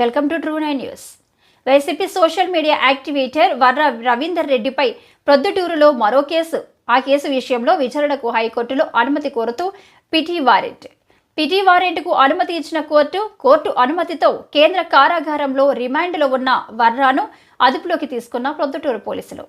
Welcome to True Nine news. YCP social media activator Varra Ravinder రెడ్డిపై ప్రొద్దుటూరులో మరో case. ఆ కేసు విషయంలో విచారణకు హైకోర్టులో అనుమతి కోరుతూ పిటి వారెంట్. పిటి వారెంట్కు అనుమతి ఇచ్చిన కోర్టు కోర్టు అనుమతితో కేంద్ర కారాగారంలో రిమాండ్లో ఉన్న వర్రాను అదుపులోకి తీసుకున్న ప్రొద్దుటూరు పోలీసులు.